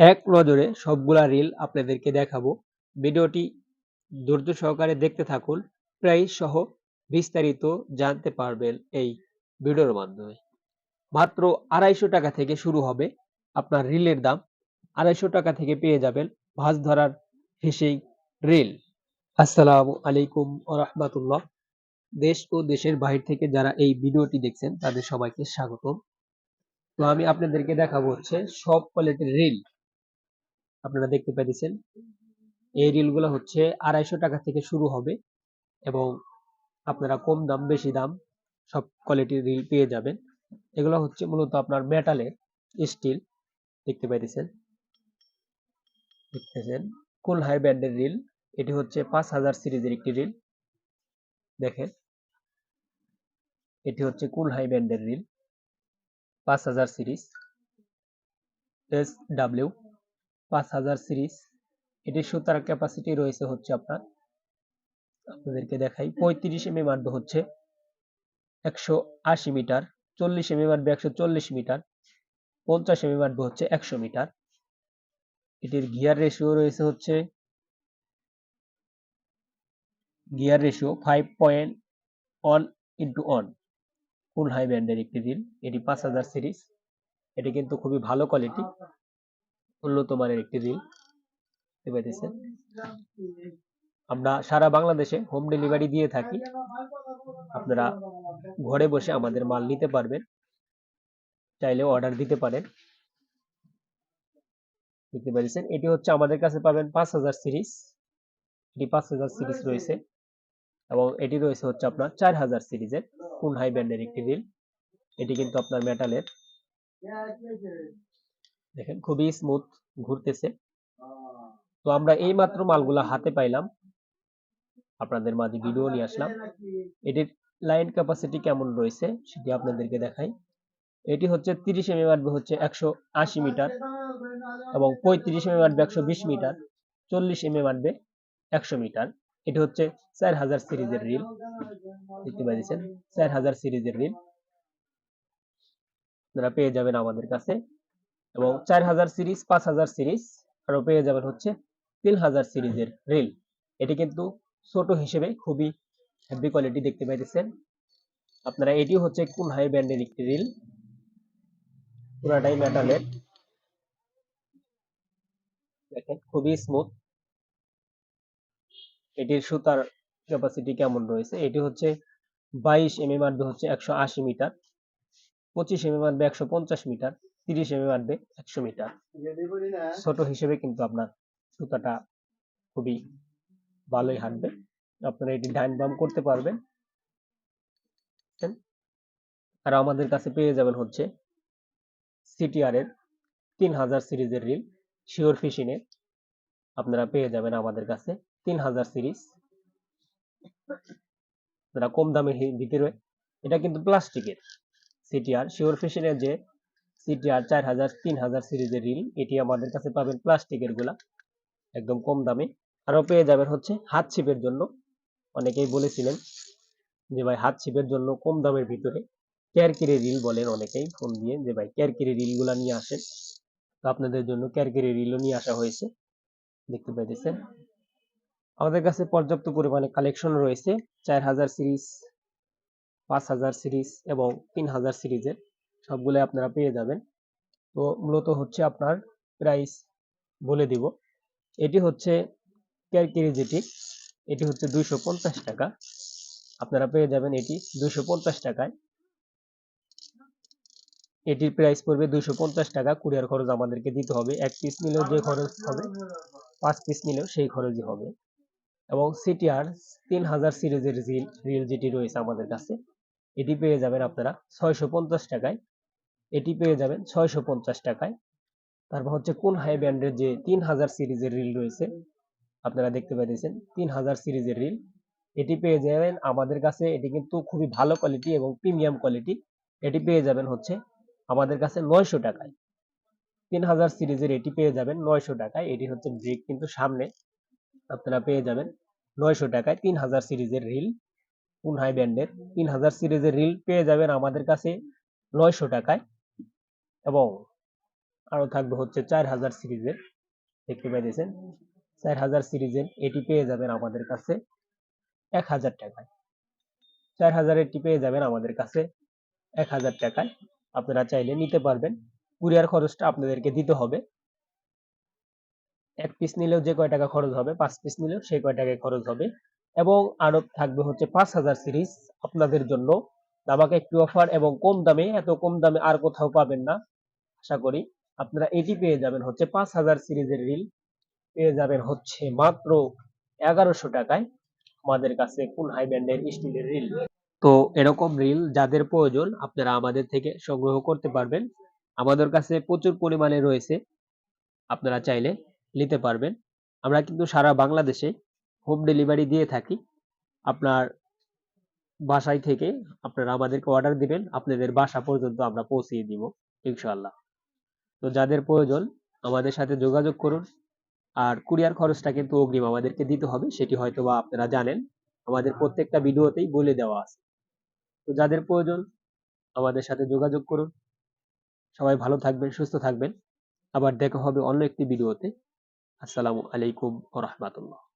এক নজরে সবগুলা রিল আপনাদেরকে দেখাবো। ভিডিওটি ধৈর্য সহকারে দেখতে থাকুন প্রাইস সহ বিস্তারিত জানতে পারবেন এই ভিডিওর মাধ্যমে। মাত্র আড়াইশো টাকা থেকে শুরু হবে আপনার রিলের দাম। আড়াইশো টাকা থেকে পেয়ে যাবেন মাছ ধরার ফিশিং রিল আসসালামু আলাইকুম রহমতুল্লাহ। দেশ ও দেশের বাহির থেকে যারা এই ভিডিওটি দেখছেন, তাদের সবাইকে স্বাগতম। তো আমি আপনাদেরকে দেখাবো হচ্ছে সব কোয়ালিটির রিল আপনারা দেখতে পাচ্ছেন এই রিলগুলো হচ্ছে আড়াইশো টাকা থেকে শুরু হবে এবং আপনারা কম দাম, বেশি দাম সব কোয়ালিটির রিল পেয়ে যাবেন। এগুলো হচ্ছে মূলত আপনার মেটালের স্টিল দেখতে পাইতেছেন দেখতেছেন? কুল হাই ব্যান্ডের রিল এটি হচ্ছে পাঁচ হাজার সিরিজের একটি রিল দেখেন। এটি হচ্ছে কুল হাই ব্যান্ডের রিল পাঁচ হাজার সিরিজ। এস ডাব্লিউ পাঁচ হাজার সিরিজ। এটির সুতার ক্যাপাসিটি রয়েছে হচ্ছে আপনার, আপনাদেরকে দেখাই, পঁয়ত্রিশ এম এম আটবে হচ্ছে একশো আশি মিটার, চল্লিশ এম এম আটবে একশো চল্লিশ মিটার, পঞ্চাশ এম এম আটবে হচ্ছে একশো মিটার। এটির গিয়ার রেশিও রয়েছে হচ্ছে, gear ratio five point one into one full high ব্যান্ডের একটি রিল এটি পাঁচ হাজার সিরিজ। এটি কিন্তু খুবই ভালো কোয়ালিটি উন্নত মানের একটি রিল পাইতেছেন আমরা সারা বাংলাদেশে হোম ডেলিভারি দিয়ে থাকি। আপনারা ঘরে বসে আমাদের মাল নিতে পারবেন। চাইলে অর্ডার দিতে পারেন। দেখতে পাচ্ছেন এটি হচ্ছে আমাদের কাছে পাবেন পাঁচ হাজার সিরিজ এটি পাঁচ হাজার সিরিজ রয়েছে এবং এটি রয়েছে হচ্ছে আপনার চার হাজার সিরিজের কোন হাই ব্যান্ডের একটি রিল এটি কিন্তু আপনার মেটালের দেখেন, খুবই স্মুথ ঘুরতেছে। তো আমরা এই মাত্র মালগুলা হাতে পাইলাম। আপনাদের মাঝে ভিডিও নিয়ে আসলাম। এটির লাইন ক্যাপাসিটি কেমন রয়েছে সেটি আপনাদেরকে দেখাই। এটি হচ্ছে তিরিশ এম এম হচ্ছে একশো আশি মিটার এবং পঁয়ত্রিশ এম এম একশো বিশ মিটার, চল্লিশ এম এম একশো মিটার। এটি হচ্ছে চার হাজার সিরিজের রিল দেখতে পাচ্ছেন চার হাজার সিরিজের রিল আপনারা পেয়ে যাবেন আমাদের কাছে। এবং চার হাজার সিরিজ পাঁচ হাজার সিরিজ আরও পেয়ে যাবেন হচ্ছে তিন হাজার সিরিজের রিল। এটি কিন্তু ছোট হিসেবে খুবই হেভি কোয়ালিটি দেখতে পাইতেছেন। আপনারা এটি হচ্ছে কোন হাই ব্যান্ডের একটি রিল? পুরাটাই মেটালের দেখেন খুবই স্মুথ এটির সুতার ক্যাপাসিটি কেমন রয়েছে? এটি হচ্ছে বাইশ এম এম আটবে হচ্ছে একশো আশি মিটার পঁচিশ এম এম আটবে একশো পঞ্চাশ মিটার। তিরিশ এম এম আটবে একশো মিটার ছোট হিসেবে কিন্তু আপনার সুতাটা খুবই ভালোই হাঁটবে। আপনারা এটি ডাইন বাম করতে পারবেন। আর আমাদের কাছে পেয়ে যাবেন হচ্ছে সিটিআর এর তিন হাজার সিরিজের রিল শিওর ফিশিনের আপনারা পেয়ে যাবেন আমাদের কাছে তিন হাজার সিরিজ। আপনারা কম দামের ভিতরে, এটা কিন্তু প্লাস্টিকের সিটিআর শিওর ফিশিনের যে সিটিআর চার হাজার, তিন হাজার সিরিজের রিল এটি আমাদের কাছে পাবেন প্লাস্টিকেরগুলা, একদম কম দামে। আরও পেয়ে যাবেন হচ্ছে হাত ছিপের জন্য। অনেকেই বলেছিলেন যে ভাই হাত ছিপের জন্য কম দামের ভিতরে ক্যারকিরি রিল বলেন অনেকেই, ফোন দিয়ে যে ভাই ক্যারকিরি রিলগুলা নিয়ে আসেন। তো আপনাদের জন্য ক্যারকিরি রিলও নিয়ে আসা হয়েছে, দেখতে পাইতেছেন। আমাদের কাছে পর্যাপ্ত পরিমাণে কালেকশন রয়েছে, চার হাজার সিরিজ, পাঁচ হাজার সিরিজ এবং তিন হাজার সিরিজের। সবগুলো আপনারা পেয়ে যাবেন। তো মূলত হচ্ছে আপনার প্রাইস বলে দিব। এটি হচ্ছে ক্যারকিরি যেটি এটি হচ্ছে দুইশো পঞ্চাশ টাকা। আপনারা পেয়ে যাবেন এটি দুইশো পঞ্চাশ টাকায়। এটির প্রাইস পড়বে দুইশো পঞ্চাশ টাকা। কুরিয়ার খরচ আমাদেরকে দিতে হবে। এক পিস নিলেও যে খরচ হবে, পাঁচ পিস নিলেও সেই খরচই হবে। এবং সিটিআর তিন হাজার সিরিজের রিল যেটি রয়েছে আমাদের কাছে, এটি পেয়ে যাবেন আপনারা ছয়শো পঞ্চাশ টাকায়। এটি পেয়ে যাবেন ছয়শো পঞ্চাশ টাকায়। তারপর হচ্ছে কোন হাই ব্যান্ডের যে তিন হাজার সিরিজের রিল রয়েছে, আপনারা দেখতে পাইতেছেন তিন হাজার সিরিজের রিল এটি পেয়ে যাবেন আমাদের কাছে, এটি কিন্তু খুবই ভালো কোয়ালিটি এবং প্রিমিয়াম কোয়ালিটি এটি পেয়ে যাবেন হচ্ছে আমাদের কাছে নয়শো টাকায়। তিন হাজার সিরিজের এটি পেয়ে যাবেন নয়শো টাকায়। এটি হচ্ছে ব্রেক কিন্তু সামনে আপনারা পেয়ে যাবেন নয়শো টাকায় তিন হাজার সিরিজের রিল কোন হাই ব্যান্ডের তিন হাজার সিরিজের রিল পেয়ে যাবেন আমাদের কাছে নয়শো টাকায়। এবং আরও থাকবে হচ্ছে চার হাজার সিরিজের, দেখতে পাইতেছেন? চার হাজার সিরিজের এটি পেয়ে যাবেন আমাদের কাছে এক হাজার টাকায়। চার হাজার এটি পেয়ে যাবেন আমাদের কাছে এক হাজার টাকায়। আপনারা চাইলে নিতে পারবেন। কুরিয়ার খরচটা আপনাদেরকে দিতে হবে। এক পিস নিলেও যে কয় টাকা খরচ হবে, পাঁচ পিস নিলেও সেই কয় টাকায় খরচ হবে। এবং আরও থাকবে হচ্ছে পাঁচ হাজার সিরিজ আপনাদের জন্য আমাকে একটু অফার এবং কম দামে, এত কম দামে আর কোথাও পাবেন না। আশা করি আপনারা এটি পেয়ে যাবেন হচ্ছে পাঁচ হাজার সিরিজের রিল পেয়ে যাবেন হচ্ছে মাত্র এগারোশো টাকায় আমাদের কাছে কোন হাই ব্যান্ডের স্টিলের রিল তো এরকম রিল যাদের প্রয়োজন, আপনারা আমাদের থেকে সংগ্রহ করতে পারবেন। আমাদের কাছে প্রচুর পরিমাণে রয়েছে, আপনারা চাইলে নিতে পারবেন। আমরা কিন্তু সারা বাংলাদেশে হোম ডেলিভারি দিয়ে থাকি। আপনার বাসায় থেকে আপনারা আমাদেরকে অর্ডার দিবেন, আপনাদের বাসা পর্যন্ত আমরা পৌঁছিয়ে দিব, ইনশাআল্লাহ। তো যাদের প্রয়োজন, আমাদের সাথে যোগাযোগ করুন। আর কুরিয়ার খরচটা কিন্তু অগ্রিম আমাদেরকে দিতে হবে, সেটি হয়তো বা আপনারা জানেন। আমাদের প্রত্যেকটা ভিডিওতেই বলে দেওয়া আছে। তো যাদের প্রয়োজন, আমাদের সাথে যোগাযোগ করুন। সবাই ভালো থাকবেন, সুস্থ থাকবেন। আবার দেখা হবে অন্য একটি ভিডিওতে। আসসালামু আলাইকুম রাহমাতুল্লাহ।